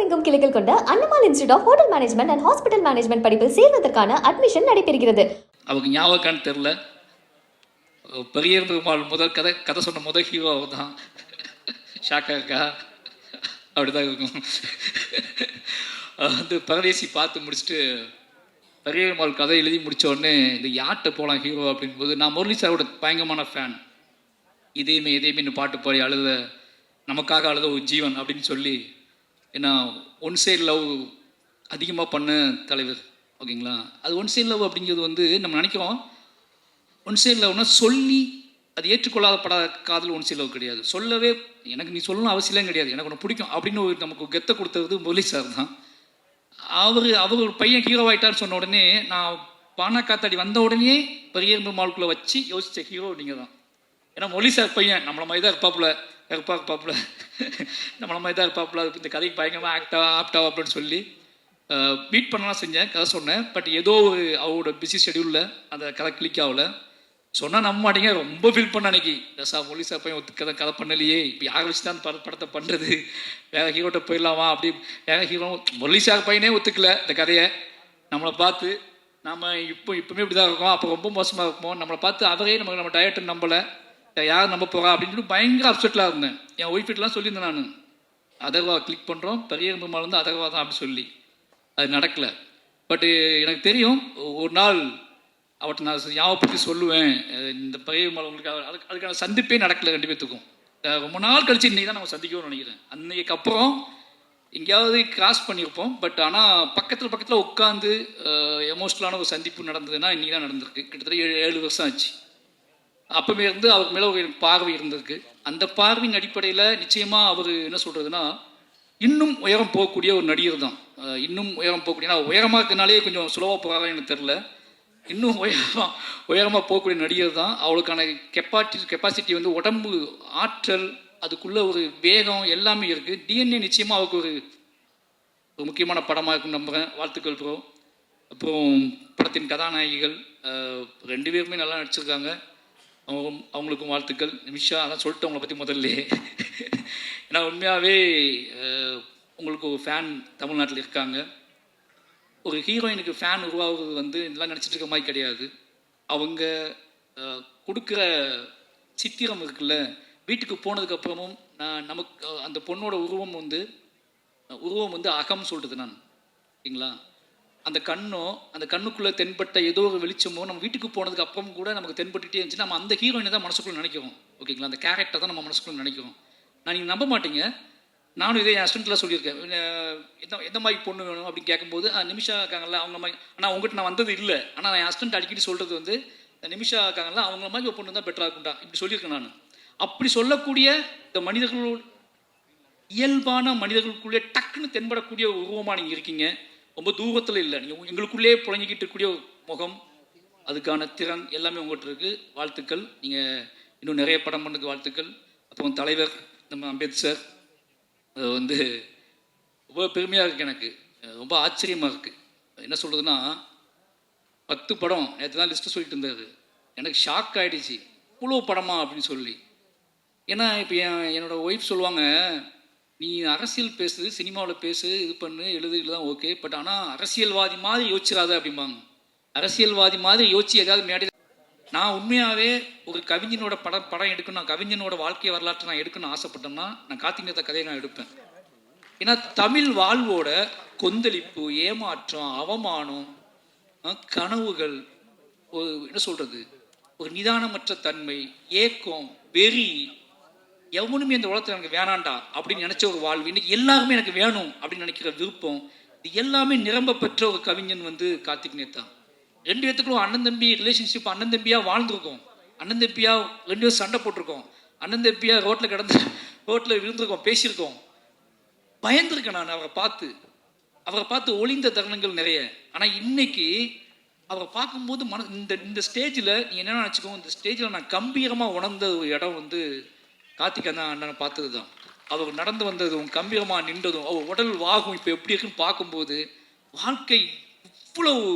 உலகமெங்கும் கிளைகள் கொண்ட Annamal institute of hotel management and hospital management படிப்பில் சேர்வதற்கான அட்மிஷன் நடைபெறுகிறது. அவங்க ஞாபகம்னு தெரில பெரிய பெருமாள் முதல் கதை கதை சொன்ன முதல் ஹீரோ அவர் தான் ஷாக்கா இருக்கா? அப்படிதான் இருக்கும். வந்து பரதேசி பார்த்து முடிச்சுட்டு பெரிய பெருமாள் கதை எழுதி முடிச்ச உடனே இந்த யார்கிட்ட போகலாம் ஹீரோ அப்படின்போது நான் முரளி சாரோட பயங்கரமான ஃபேன் இதேமே இதேமே பாட்டு பாடி அழுத நமக்காக அழுத ஒரு ஜீவன் அப்படின்னு சொல்லி ஏன்னா ஒன் சைடு லவ் அதிகமாக பண்ண தலைவர் ஓகேங்களா? அது ஒன் சைடு லவ் அப்படிங்கிறது வந்து நம்ம நினைக்கிறோம் ஒன் சைடு லவ்னா சொல்லி அது ஏற்றுக்கொள்ளாதப்படாத காதல் ஒன் சைடு லவ் கிடையாது. சொல்லவே எனக்கு நீ சொல்லணும் அவசியம் கிடையாது. எனக்கு ஒன்று பிடிக்கும் அப்படின்னு ஒரு நமக்கு கெத்தை கொடுத்தது முரளி சார் தான். அவர் அவர் ஒரு பையன் ஹீரோ ஆயிட்டான்னு சொன்ன உடனே நான் பானா காத்தாடி வந்த உடனே பெரியம்பு மாலுக்குள்ளே வச்சு யோசித்த ஹீரோ நீங்கள் தான் ஏன்னா மொழி சார் பையன் நம்மள மாதிரி தான் இருப்பாப்புல. இருப்பா இருப்பாப்புல. நம்மள மாதிரி தான் இருப்பாப்புல இந்த கதைக்கு பயங்கரமாக ஆக்டா ஆப்டா அப்படின்னு சொல்லி மீட் பண்ணலாம் செஞ்சேன் கதை சொன்னேன். பட் ஏதோ ஒரு அவரோட பிஸி ஷெடியூலில் அந்த கதை கிளிக் ஆகல. சொன்னால் நம்ப மாட்டீங்க ரொம்ப ஃபீல் பண்ண அன்னைக்கு. தசா மொழி சார் பையன் ஒத்து கதை கதை பண்ணலையே. இப்போ யாரை வச்சு தான் பட படத்தை பண்ணுறது வேற ஹீரோட்ட போயிடலாமா? அப்படி வேற ஹீரோ முரளி சார் பையனே ஒத்துக்கல இந்த கதையை. நம்மளை பார்த்து நம்ம இப்போ இப்பவுமே இப்படி தான் இருக்கோம். அப்போ ரொம்ப மோசமாக இருப்போம் நம்மளை பார்த்து அவரே நமக்கு நம்ம டயட்டை நம்பலை. யார் நம்ப போகிறா அப்படின்னு சொல்லி பயங்கர அப்செட்டில் இருந்தேன். என் ஒய்ஃபிட்லாம் சொல்லியிருந்தேன் நான். அதர்வா கிளிக் பண்ணுறோம் பெரிய பெருமாள் வந்து அதர்வா தான் அப்படி சொல்லி. அது நடக்கலை. பட்டு எனக்கு தெரியும் ஒரு நாள் அவற்றை நான் ஞாபகப்படுத்தி சொல்லுவேன். இந்த பெரிய பெருமாள் உங்களுக்கு அதுக்கு அதுக்கான சந்திப்பே நடக்கலை ரெண்டு பேத்துக்கும். ரொம்ப நாள் கழிச்சு இன்னைக்கு தான் நம்ம சந்திக்கணும்னு நினைக்கிறேன். அன்னைக்கு அப்புறம் எங்கேயாவது கிராஸ் பண்ணியிருப்போம். பட் ஆனால் பக்கத்தில் பக்கத்தில் உட்காந்து எமோஷ்னலான ஒரு சந்திப்பு நடந்ததுன்னா இன்றைக்கி தான் நடந்திருக்கு. கிட்டத்தட்ட ஏழு ஏழு வருஷம் ஆச்சு. அப்பவே இருந்து அவருக்கு மேலே ஒரு பார்வை இருந்திருக்கு. அந்த பார்வையின் அடிப்படையில் நிச்சயமாக அவர் என்ன சொல்கிறதுனா இன்னும் உயரம் போகக்கூடிய ஒரு நடிகர் தான். இன்னும் உயரம் போகக்கூடிய நான் உயரமாக இருக்கனாலே கொஞ்சம் சுலவாக போகிறாங்க எனக்கு தெரில இன்னும் உயரமாக உயரமாக போகக்கூடிய நடிகர் தான். அவளுக்கான கெப்பாட்டி கெப்பாசிட்டி வந்து உடம்பு ஆற்றல் அதுக்குள்ள ஒரு வேகம் எல்லாமே இருக்குது டிஎன்ஏ நிச்சயமாக அவருக்கு ஒரு ஒரு முக்கியமான படமாக இருக்கும் நம்புகிறேன் வாழ்த்துக்கள் ப்ரோ அப்புறம் படத்தின் கதாநாயகிகள் ரெண்டு பேருமே நல்லா நடிச்சிருக்காங்க. அவங்க அவங்களுக்கும் வாழ்த்துக்கள். நிமிஷா அதான் சொல்லிட்டு அவங்கள பற்றி முதல்ல. ஏன்னா உண்மையாகவே உங்களுக்கு ஒரு ஃபேன் தமிழ்நாட்டில் இருக்காங்க. ஒரு ஹீரோயினுக்கு ஃபேன் உருவாகுறது வந்து இதெல்லாம் நினச்சிட்டு இருக்க மாதிரி கிடையாது. அவங்க கொடுக்குற சித்திரம் இருக்குல்ல வீட்டுக்கு போனதுக்கப்புறமும் நான் நமக்கு அந்த பொண்ணோட உருவம் வந்து உருவம் வந்து அகம் சொல்கிறது நான். சரிங்களா? அந்த கண்ணோ அந்த கண்ணுக்குள்ளே தென்பட்ட ஏதோ ஒரு வெளிச்சமோ நம்ம வீட்டுக்கு போனதுக்கு அப்புறம் கூட நமக்கு தென்பட்டுட்டே இருந்துச்சு நம்ம அந்த ஹீரோயினை தான் மனசுக்குள்ளே நினைக்கிறோம். ஓகேங்களா அந்த கேரக்டர் தான் நம்ம மனசுக்குள்ளே நினைக்கிறோம். நான் நீங்கள் நம்ப மாட்டீங்க. நானும் இதே என் ஹஸ்பண்ட்லாம் சொல்லியிருக்கேன். எந்த எந்த மாதிரி பொண்ணு வேணும்? அப்படின்னு கேட்கும்போது நிமிஷா இருக்காங்கல்ல அவங்க மாதிரி. ஆனால் உங்கள்கிட்ட நான் வந்தது இல்லை. ஆனால் என் ஹஸ்பண்ட் அடிக்கடி சொல்கிறது வந்து நிமிஷா இருக்காங்கல்ல அவங்க மாதிரி ஒரு பொண்ணு தான் பெட்டராக இருக்கும்டா. இப்படி சொல்லியிருக்கேன் நான். அப்படி சொல்லக்கூடிய இந்த மனிதர்களோட இயல்பான மனிதர்களுக்குள்ளே டக்குன்னு தென்படக்கூடிய உருவமாக நீங்கள் இருக்கீங்க. ரொம்ப தூரத்தில் இல்லை. நீங்கள் எங்களுக்குள்ளே புழங்கிக்கிட்டு இருக்கக்கூடிய முகம் அதுக்கான திறன் எல்லாமே உங்கள்கிட்ட இருக்குது வாழ்த்துக்கள். நீங்கள் இன்னும் நிறைய படம் பண்ணதுக்கு வாழ்த்துக்கள். அப்புறம் தலைவர் நம்ம அம்பேத்கர் அது வந்து ரொம்ப பெருமையாக இருக்குது எனக்கு. ரொம்ப ஆச்சரியமாக இருக்குது என்ன சொல்கிறதுனா பத்து படம் நேற்று தான் லிஸ்ட்டு சொல்லிட்டு இருந்தது எனக்கு ஷாக் ஆகிடுச்சு இவ்வளோ படமா அப்படின்னு சொல்லி. ஏன்னா இப்போ என் என்னோட ஒய்ஃப் சொல்லுவாங்க நீ அரசியல் பேசுது சினிமாவில் பேசு இது பண்ணு எழுது தான் ஓகே. பட் ஆனால் அரசியல்வாதி மாதிரி யோசிச்சிடாத அப்படிம்பாங்க. அரசியல்வாதி மாதிரி யோசிச்சு ஏதாவது மேடை நான் உண்மையாகவே ஒரு கவிஞனோட படம் படம் எடுக்கணும் நான் கவிஞனோட வாழ்க்கை வரலாற்றை நான் எடுக்கணும்னு ஆசைப்பட்டேன்னா நான் காத்திங்கத்த கதையை நான் எடுப்பேன். ஏன்னா தமிழ் வாழ்வோட கொந்தளிப்பு ஏமாற்றம் அவமானம் கனவுகள் ஒரு என்ன சொல்கிறது ஒரு நிதானமற்ற தன்மை ஏக்கம் வெறி எவனுமே இந்த உலகத்தில் எனக்கு வேணாண்டா அப்படின்னு நினச்ச ஒரு வாழ்வு இன்னைக்கு எல்லாருமே எனக்கு வேணும் அப்படின்னு நினைக்கிற விருப்பம் இது எல்லாமே நிரம்ப பெற்ற ஒரு கவிஞன் வந்து கார்த்திக் நேத்தா ரெண்டு பேத்துக்குள்ள அண்ணன் தம்பி ரிலேஷன்ஷிப் அண்ணன் தம்பியாக வாழ்ந்துருக்கோம். அண்ணன் தம்பியாக ரெண்டு பேரும் சண்டை போட்டிருக்கோம். அண்ணன் தம்பியாக ரோட்டில் கிடந்து ரோட்டில் விழுந்திருக்கோம் பேசியிருக்கோம். பயந்துருக்கேன் நான் அவரை பார்த்து. அவரை பார்த்து ஒளிந்த தருணங்கள் நிறைய. ஆனால் இன்னைக்கு அவரை பார்க்கும்போது மன இந்த இந்த ஸ்டேஜில் நீ என்ன நினச்சிக்கோ இந்த ஸ்டேஜில் நான் கம்பீரமாக உணர்ந்த ஒரு இடம் வந்து கார்த்திக் அண்ணா அண்ணனை பார்த்தது தான் அவர் நடந்து வந்ததும் கம்பீரமாக நின்றதும் அவர் உடல் வாகும் இப்போ எப்படி இருக்குன்னு பார்க்கும்போது வாழ்க்கை இவ்வளவு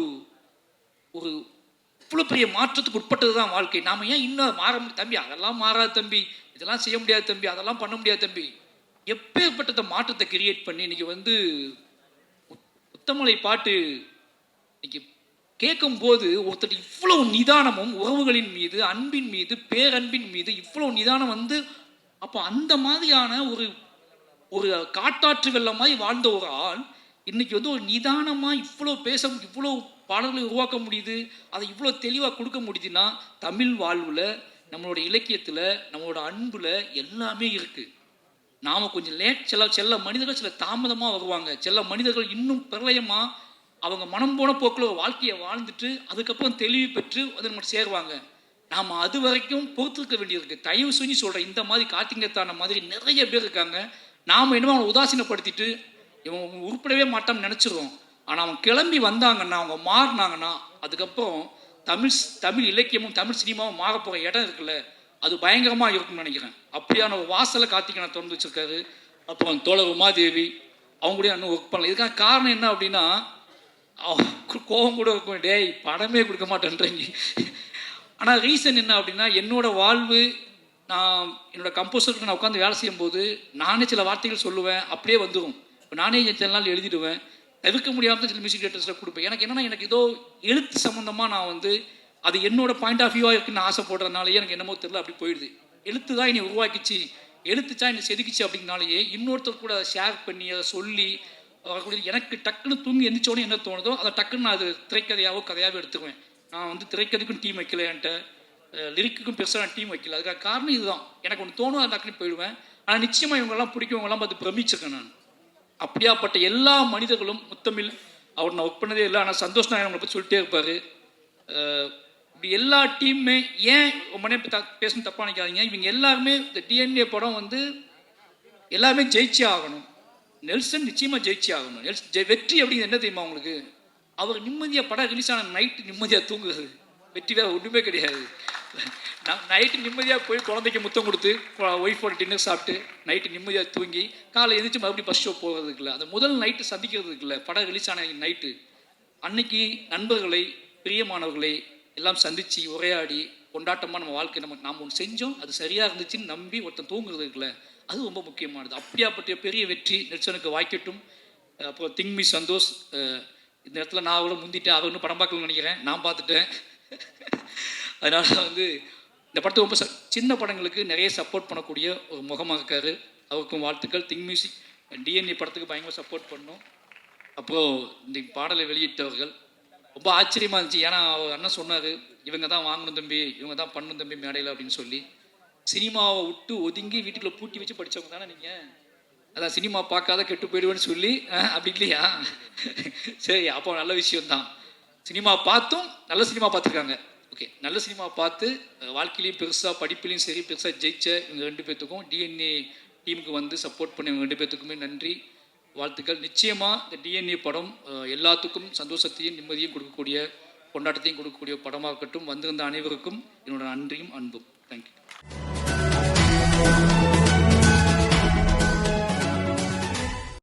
ஒரு இவ்வளோ பெரிய மாற்றத்துக்கு உட்பட்டது தான் வாழ்க்கை. நாம் ஏன் இன்னும் மாற தம்பி அதெல்லாம் மாறாது தம்பி. இதெல்லாம் செய்ய முடியாது தம்பி. அதெல்லாம் பண்ண முடியாது தம்பி. எப்பேற்பட்ட மாற்றத்தை கிரியேட் பண்ணி இன்னைக்கு வந்து உத்தமலை பாட்டு இன்னைக்கு கேட்கும்போது ஒருத்தர் இவ்வளவு நிதானமும் உறவுகளின் மீது அன்பின் மீது பேரன்பின் மீது இவ்வளவு நிதானம் வந்து அப்போ அந்த மாதிரியான ஒரு ஒரு காட்டாற்று வெள்ளம் மாதிரி வாழ்ந்த ஒரு ஆள் இன்னைக்கு வந்து ஒரு நிதானமாக இவ்வளோ பேச இவ்வளோ பாடல்களை உருவாக்க முடியுது அதை இவ்வளோ தெளிவாக கொடுக்க முடியுதுன்னா தமிழ் வாழ்வில் நம்மளோட இலக்கியத்தில் நம்மளோட அன்பில் எல்லாமே இருக்குது நாம் கொஞ்சம் லேட் சில சில மனிதர்கள் சில தாமதமாக வருவாங்க. சில மனிதர்கள் இன்னும் பிரளயமாக அவங்க மனம் போன போக்கில் ஒரு வாழ்க்கையை வாழ்ந்துட்டு அதுக்கப்புறம் தெளிவு பெற்று அது நம்ம சேருவாங்க. நாம் அது வரைக்கும் பொறுத்திருக்க வேண்டியிருக்கு. தயவு செஞ்சு சொல்கிறேன் இந்த மாதிரி காத்திங்கத்தான மாதிரி நிறைய பேர் இருக்காங்க. நாம் என்னமோ அவனை உதாசீனப்படுத்திட்டு இவன் உருப்படவே மாட்டான்னு நினச்சிருவோம் ஆனால் அவன் கிளம்பி வந்தாங்கன்னா அவங்க மாறினாங்கன்னா அதுக்கப்புறம் தமிழ் தமிழ் இலக்கியமும் தமிழ் சினிமாவும் மாற போகிற இடம் இருக்குல்ல அது பயங்கரமாக இருக்கும்னு நினைக்கிறேன். அப்படியான ஒரு வாசலை கார்த்திகனை திறந்து வச்சிருக்காரு. அப்புறம் தோழர் உமாதேவி அவங்க கூட இன்னும் ஒர்க் பண்ணல இதுக்கான காரணம் என்ன அப்படின்னா கோபம் கூட இருக்கும். டேய் படமே கொடுக்க மாட்டேன்றீங்க. ஆனால் ரீசன் என்ன அப்படின்னா என்னோட வாழ்வு நான் என்னோட கம்போசருக்கு நான் உட்காந்து வேலை செய்யும்போது நானே சில வார்த்தைகள் சொல்லுவேன் அப்படியே வந்துடும் இப்போ நானே சில நாள் எழுதிடுவேன். தவிர்க்க முடியாமல் சில மியூசிக் டேரக்டர்ஸில் கொடுப்பேன். எனக்கு என்னன்னா எனக்கு ஏதோ எழுத்து சம்மந்தமாக நான் வந்து அது என்னோட பாயிண்ட் ஆஃப் வியூவாக இருக்குன்னு ஆசைப்படுறதுனாலயே எனக்கு என்னமோ தெரியல அப்படி போயிடுது. எழுத்து தான் என்னை உருவாக்கிச்சு. எழுத்துச்சா என்னை செதுக்கிச்சு அப்படின்னாலேயே இன்னொருத்தர் கூட அதை ஷேர் பண்ணி அதை சொல்லி வரக்கூடிய எனக்கு டக்குன்னு தூங்கி எந்திரிச்சோடனே என்ன தோணுதோ அதை டக்குன்னு நான் அது திரைக்கதையாவோ கதையாவோ எடுத்துக்குவேன். நான் வந்து திரைக்கதுக்கும் டீம் வைக்கல என்கிட்ட. லிரிக்குக்கும் பெருசாக நான் டீம் வைக்கல. அதுக்காக காரணம் இதுதான். எனக்கு ஒன்று தோணும் அது டக்குன்னு போயிடுவேன். ஆனால் நிச்சயமாக இவங்கெல்லாம் பிடிக்கும் இவங்கெல்லாம் பார்த்து பிரமிச்சிருக்கேன் நான். அப்படியாப்பட்ட எல்லா மனிதர்களும் முத்தமிழ் அவர் நான் ஒர்க் பண்ணதே இல்லை. ஆனால் சந்தோஷ் நாயன் அவங்களை பற்றி சொல்லிட்டே இருப்பார். இப்படி எல்லா டீமுமே ஏன் ரொம்ப நேரம் த- பேசணும் தப்பாக நினைக்காதீங்க. இவங்க எல்லாருமே இந்த டிஎன்ஏ படம் வந்து எல்லாருமே ஜெயிச்சே ஆகணும். நெல்சன் நிச்சயமாக ஜெயிச்சே ஆகணும். நெல்சன் வெற்றி அப்படிங்கிறது என்ன தெரியுமா உங்களுக்கு? அவர் நிம்மதியாக படம் ரிலீஸ் ஆன நைட்டு நிம்மதியாக தூங்குறது வெற்றி வேறு ஒன்றுமே கிடையாது. நான் நைட்டு நிம்மதியாக போய் குழந்தைக்கு முத்தம் கொடுத்து ஒய்ஃபோட டின்னர் சாப்பிட்டு நைட்டு நிம்மதியாக தூங்கி காலை எந்திரிச்சு மறுபடியும் ஃபஸ்ட் ஷோ போகிறதுக்குல அந்த முதல் நைட்டு சந்திக்கிறதுக்கு இல்லை. படம் ரிலீஸ் ஆன நைட்டு அன்னைக்கு நண்பர்களை பிரியமானவர்களை எல்லாம் சந்தித்து உரையாடி கொண்டாட்டமாக நம்ம வாழ்க்கை நம்ம நாம் ஒன்று செஞ்சோம். அது சரியாக இருந்துச்சுன்னு நம்பி ஒருத்தன் தூங்குறது இருக்குல்ல அது ரொம்ப முக்கியமானது. அப்படியாப்பட்ட பெரிய வெற்றி நெல்சனுக்கு வாய்க்கட்டும். அப்புறம் திங்மி சந்தோஷ் இந்த இடத்துல நான் அவ்வளோ முந்திட்டேன் அவர் இன்னும் படம் பார்க்கணும்னு நினைக்கிறேன். நான் பார்த்துட்டேன். அதனால் வந்து இந்த படத்தை ரொம்ப ச- சின்ன படங்களுக்கு நிறைய சப்போர்ட் பண்ணக்கூடிய ஒரு முகமாக இருக்காரு. அவருக்கும் வாழ்த்துக்கள். திங் மியூசிக் டிஎன்ஏ படத்துக்கு பயங்கர சப்போர்ட் பண்ணோம். அப்புறம் இந்த பாடலை வெளியிட்டவர்கள் ரொம்ப ஆச்சரியமா இருந்துச்சு. ஏன்னா அவர் அண்ணன் சொன்னார் இவங்க தான் வாங்கணும் தம்பி இவங்க தான் பண்ணணும் தம்பி மேடையில் அப்படின்னு சொல்லி. சினிமாவை விட்டு ஒதுங்கி வீட்டுக்குள்ளே பூட்டி வச்சு படிச்சவங்க தானே நீங்கள் அதான் சினிமா பார்க்காத கெட்டு போயிடுவேன்னு சொல்லி அப்படி இல்லையா? சரி அப்போ நல்ல விஷயம்தான். சினிமா பார்த்தும் நல்ல சினிமா பார்த்துருக்காங்க. ஓகே நல்ல சினிமா பார்த்து வாழ்க்கையிலையும் பெருசாக படிப்புலையும் சரி பெருசாக ஜெயிச்ச இவங்க ரெண்டு பேர்த்துக்கும் டிஎன்ஏ டீமுக்கு வந்து சப்போர்ட் பண்ண இவங்க ரெண்டு பேர்த்துக்குமே நன்றி வாழ்த்துக்கள். நிச்சயமாக இந்த டிஎன்ஏ படம் எல்லாத்துக்கும் சந்தோஷத்தையும் நிம்மதியும் கொடுக்கக்கூடிய கொண்டாட்டத்தையும் கொடுக்கக்கூடிய படமாக இருக்கட்டும் வந்திருந்த அனைவருக்கும் என்னோட நன்றியும் அன்பும். தேங்க்யூ